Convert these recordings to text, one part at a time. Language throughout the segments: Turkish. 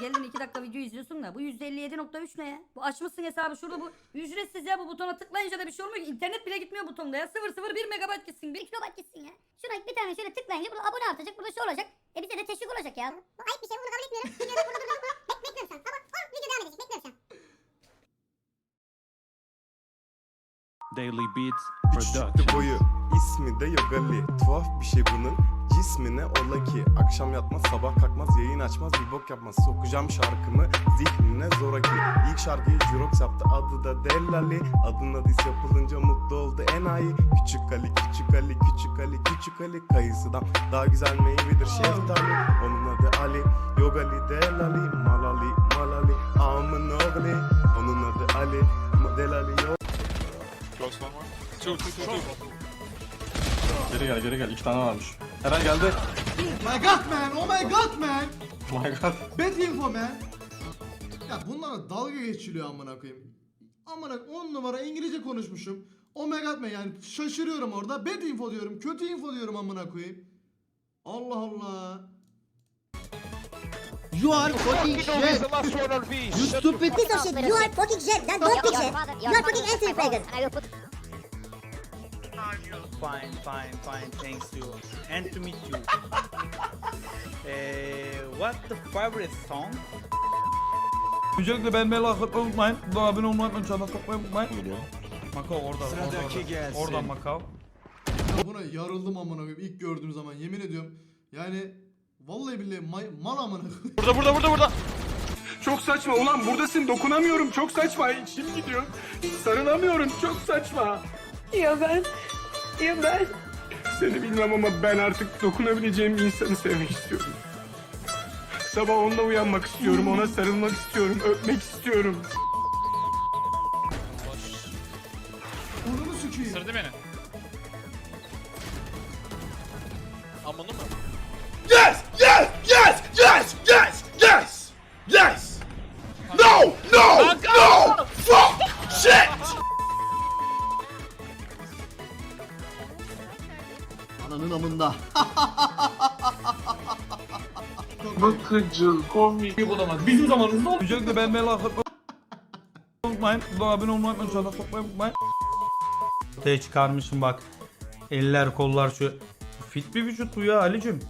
geldin 2 dakika video izliyorsun da bu %57.3 ne ya? Bu açmışsın hesabı şurada bu ücretsiz ya bu butona tıklayınca da bir şey olmuyor ki. İnternet bile gitmiyor butonda ya. 001 megabayt gitsin. 1 kilobayt gitsin ya. Şuna bir tane şöyle tıklayınca burada abone artacak. Burada şey olacak. E bize de teşvik olacak ya. Bu ayıp bir şey. Bunu kabul etmiyorum. Videoda burada duracak. Bek bekliyorum şu an. Ama o video devam edecek. Bekliyorum şu an. Daily Beats Production. boyu. İsmi de Yogali. Tuhaf bir şey bunun. Cismine ola ki? Akşam yatmaz sabah kalkmaz yayın açmaz bir bok yapmaz. Sokacağım şarkımı zihnine zoraki İlk şarkıyı Jurox yaptı. Adı da Delali Adına diz yapılınca mutlu oldu enayi. Küçük Ali küçük Ali küçük Ali küçük Ali. Kayısıdan daha güzel meyvedir şeftali. Onun adı Ali. Yogali Delali Malali Malali. Amın oğli Onun adı Ali. Delali Yogali Geri gel geri gel iki tane varmış. Eren geldi. My god man, oh my god man. My god. Bad info man. Ya bunlara dalga geçiliyor amına koyayım. Amına 10 numara İngilizce konuşmuşum. Oh my god man yani şaşırıyorum orada. Bad info diyorum, kötü info diyorum amına koyayım. Allah Allah. You are fucking shit. You stupid. Piece of shit. You are fucking shit. Then don't fix it. You are fucking anti faggot. Fine, fine, fine. Thanks you. And to meet you. uh, what the favorite song? Öncelikle ben beni like atmayı unutmayın. Bu da abone olmayı unutmayın. Çanı sokmayı unutmayın. Makao orada. orada, orada. Oradan Makao. Ya buna yarıldım amına koyayım ilk gördüğüm zaman yemin ediyorum. Yani vallahi billahi may- mal amına. Burada burada burada burada. Çok saçma ulan buradasın dokunamıyorum çok saçma içim gidiyor. Sarılamıyorum çok saçma. Ya ben, ya ben. Seni bilmem ama ben artık dokunabileceğim bir insanı sevmek istiyorum. Sabah onunla uyanmak istiyorum, ona sarılmak istiyorum, öpmek istiyorum. Onunu sikeyim. Sırdı beni. Amını mı? Ananın amında. Bizim zamanımızda Öncelikle ben like atmayı unutmayın. Bu da abone olmayı unutmayın. Çanı sokmayı unutmayın. Ortaya çıkarmışım bak. Eller kollar şu. Fit bir vücut bu ya Ali'cim.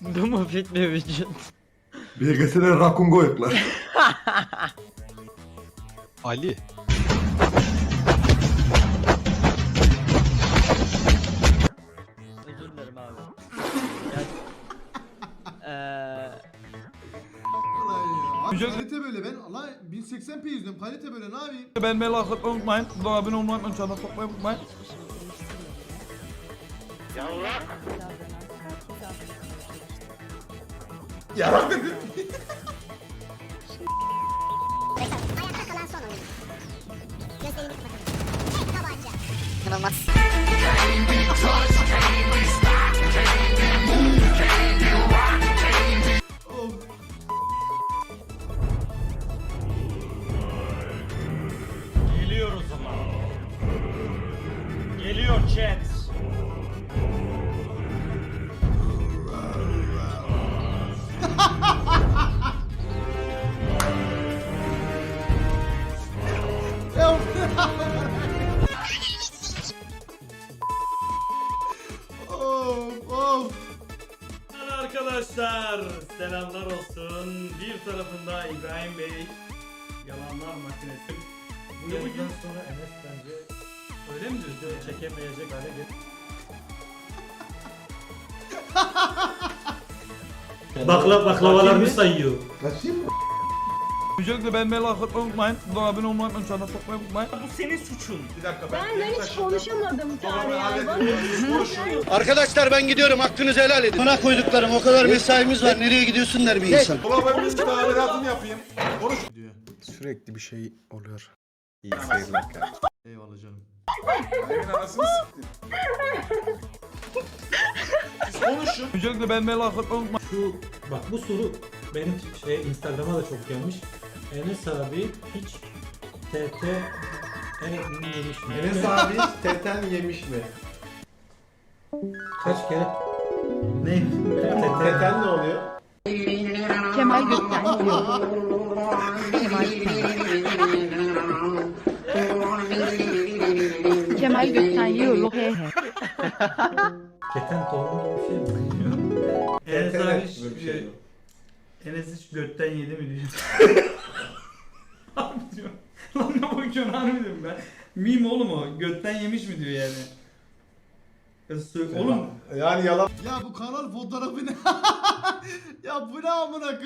Bu mu fit bir vücut? Bilgisine rakun koyuklar Ali. Dilerim abi. Yani, eee. Abi Güzel- kalite böyle ben Allah 1080p izliyorum kalite böyle ne yapayım? Ben beni like atmayı unutmayın. Bu da abone olmayı unutmayın. Çanı sokmayı unutmayın. Ayakta kalan son oyun. Gözlerini kapatalım. Tek tabanca. İnanılmaz. Geliyor chat. Arkadaşlar selamlar olsun. Bir tarafında İbrahim Bey yalanlar makinesi. Bu yayından sonra Enes bence öyle mi diyorsun? Çekemeyecek hale getir. Bakla baklavalarını sayıyor. Öncelikle ben beni like atmayı unutmayın. Bu da abone olmayı unutmayın. Çanı sokmayı unutmayın. Bu senin suçun. Bir dakika ben, ben hiç konuşamadım ya. Arkadaşlar ben gidiyorum hakkınızı helal edin. Bana koyduklarım o kadar mesaimiz var. Nereye gidiyorsun der bir insan. Diyor. Sürekli bir şey oluyor İyi seyirler Eyvallah canım. Öncelikle ben beni like atmayı unutmayın. Şu bak bu soru benim şey Instagram'a da çok gelmiş. Enes abi hiç TT en yemiş mi? Enes abi teten yemiş mi? kaç kere? Ne? TT Teten ne oluyor? Kemal götten Kemal götten yiyor. He he. Keten tohumu gibi bir şey mi? Enes abi hiç, Böyle bir şey yok. Enes hiç götten yedi mi diyor. Harbi diyor. Lan ne bakıyorsun harbi diyorum ben. Meme oğlum o. Götten yemiş mi diyor yani. Ya sö- Oğlum Yani yalan. Ya bu kanal fotoğrafı ne? ya bu ne amına koyayım?